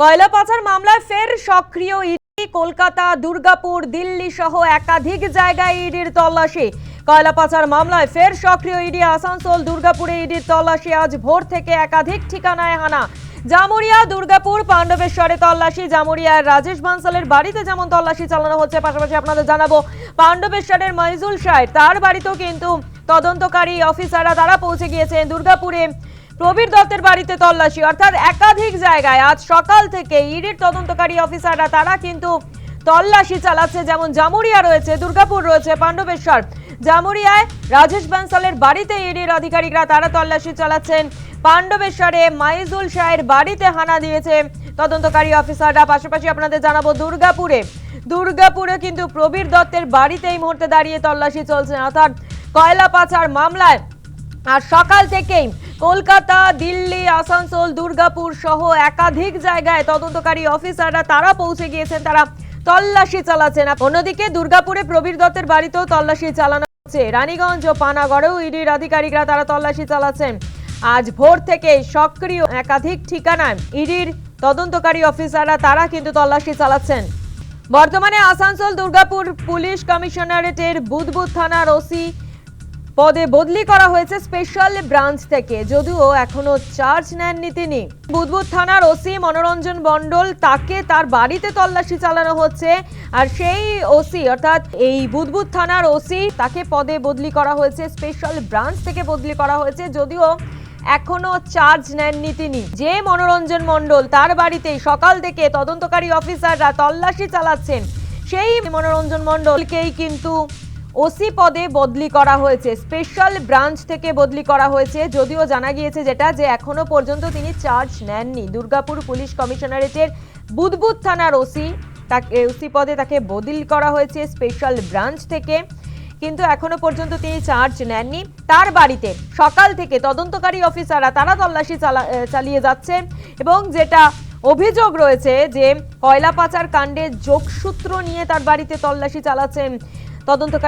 কয়লা পাচার মামলায় ফের সক্রিয় ইডি, কলকাতা, দুর্গাপুর, দিল্লি সহ একাধিক জায়গায় ইডির তল্লাশি। কয়লা পাচার মামলায় ফের সক্রিয় ইডি আসানসোল, দুর্গাপুরে ইডির তল্লাশি। আজ ভোর থেকে একাধিক ঠিকানায় হানা। জামুরিয়া, দুর্গাপুর, পাণ্ডবেশ্বরে তল্লাশি। জামুরিয়ার রাজেশ বানসালের বাড়িতে যেমন তল্লাশি চালানো হচ্ছে, পাশাপাশি আপনাদের জানাব, পাণ্ডবেশ্বরের মাইজুল সাহেব তার বাড়িতেও কিন্তু তদন্তকারী অফিসাররা তারা পৌঁছে গিয়েছেন দুর্গাপুরে। প্রবীর দত্তের বাড়িতে তল্লাশি, অর্থাৎ একাধিক জায়গায় আজ সকাল থেকে ইডির তদন্তকারী অফিসাররা, তারা কিন্তু তল্লাশি চালাচ্ছে। যেমন জামুরিয়া রয়েছে, দুর্গাপুর রয়েছে, পাণ্ডবেশ্বর। জামুরিয়ায় রাজেশ বানসালের বাড়িতে ইডির আধিকারিকরা, তারা তল্লাশি চালাচ্ছেন। পাণ্ডবেশ্বরে মাইজুল শাহের বাড়িতে হানা দিয়েছে তদন্তকারী অফিসাররা। পাশাপাশি আপনাদের জানাব দুর্গাপুরে। দুর্গাপুরে কিন্তু প্রবীর দত্তের বাড়িতে এই মুহূর্তে দাঁড়িয়ে তল্লাশি চলছে। অর্থাৎ কয়লা পাচার মামলায় আর সকাল থেকেই কলকাতা, দিল্লি, আসানসোল, দুর্গাপুর সহ একাধিক জায়গায় তদন্তকারী অফিসাররা তারা পৌঁছে গিয়েছেন। তারা তল্লাশি চালাচ্ছেন। অন্যদিকে দুর্গাপুরে প্রবীর দত্তের বাড়িতেও তল্লাশি চালানো হচ্ছে। রানীগঞ্জ ও পানাগড়েও ইডির আধিকারিকরা তারা তল্লাশি চালাচ্ছেন। আজ ভোর থেকে সক্রিয় একাধিক ঠিকানায় ইডির তদন্তকারী অফিসাররা তারা কিন্তু তল্লাশি চালাচ্ছেন। বর্তমানে আসানসোল, দুর্গাপুর পুলিশ কমিশনারেটের বুদবুদ থানার ওসি পদে বদলি করা হয়েছে স্পেশাল ব্রাঞ্চ থেকে। যদিও এখনও চার্জ নেননি তিনি। বুদবুদ থানার ওসি মনোরঞ্জন মণ্ডল তাকে তার বাড়িতে তল্লাশি চালানো হচ্ছে। আর সেই ওসি, অর্থাৎ এই বুদবুদ থানার ওসি, তাকে পদে বদলি করা হয়েছে স্পেশাল ব্রাঞ্চ থেকে বদলি করা হয়েছে। যদিও এখনও চার্জ নেননি তিনি। যে মনোরঞ্জন মণ্ডল তার বাড়িতেই সকাল থেকে তদন্তকারী অফিসাররা তল্লাশি চালাচ্ছেন, সেই মনোরঞ্জন মণ্ডলকেই কিন্তু ওসি পদে বদলি করা হয়েছে। স্পেশাল ব্রাঞ্চ থেকে বদলি করা হয়েছে। যদিও জানা গিয়েছে যেটা, যে এখনও পর্যন্ত তিনি চার্জ নেননি। দুর্গাপুর পুলিশ কমিশনারেটের বুদবুদ থানার ওসি তাকে, ওসি পদে তাকে বদলি করা হয়েছে স্পেশাল ব্রাঞ্চ থেকে। কিন্তু এখনও পর্যন্ত তিনি চার্জ নেননি। তার বাড়িতে সকাল থেকে তদন্তকারী অফিসাররা, তারা তল্লাশি চালা- চালিয়ে যাচ্ছেন এবং যেটা অভিযোগ রয়েছে, যে কয়লা পাচার কাণ্ডে যোগসূত্র নিয়ে তার বাড়িতে তল্লাশি চালাচ্ছেন তদন্তকারী